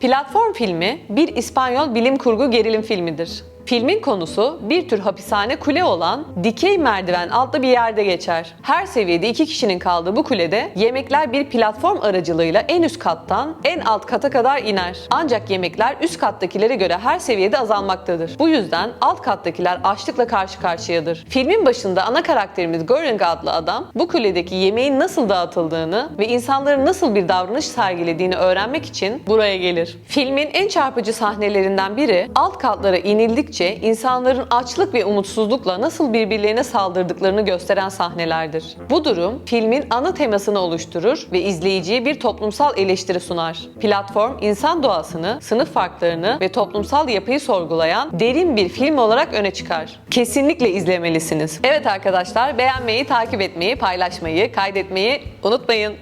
Platform filmi bir İspanyol bilim kurgu gerilim filmidir. Filmin konusu bir tür hapishane kule olan dikey merdiven adlı bir yerde geçer. Her seviyede iki kişinin kaldığı bu kulede yemekler bir platform aracılığıyla en üst kattan en alt kata kadar iner. Ancak yemekler üst kattakilere göre her seviyede azalmaktadır. Bu yüzden alt kattakiler açlıkla karşı karşıyadır. Filmin başında ana karakterimiz Göring adlı adam bu kuledeki yemeğin nasıl dağıtıldığını ve insanların nasıl bir davranış sergilediğini öğrenmek için buraya gelir. Filmin en çarpıcı sahnelerinden biri alt katlara inildikçe insanların açlık ve umutsuzlukla nasıl birbirlerine saldırdıklarını gösteren sahnelerdir. Bu durum filmin ana temasını oluşturur ve izleyiciye bir toplumsal eleştiri sunar. Platform insan doğasını, sınıf farklarını ve toplumsal yapıyı sorgulayan derin bir film olarak öne çıkar. Kesinlikle izlemelisiniz. Evet arkadaşlar beğenmeyi, takip etmeyi, paylaşmayı, kaydetmeyi unutmayın.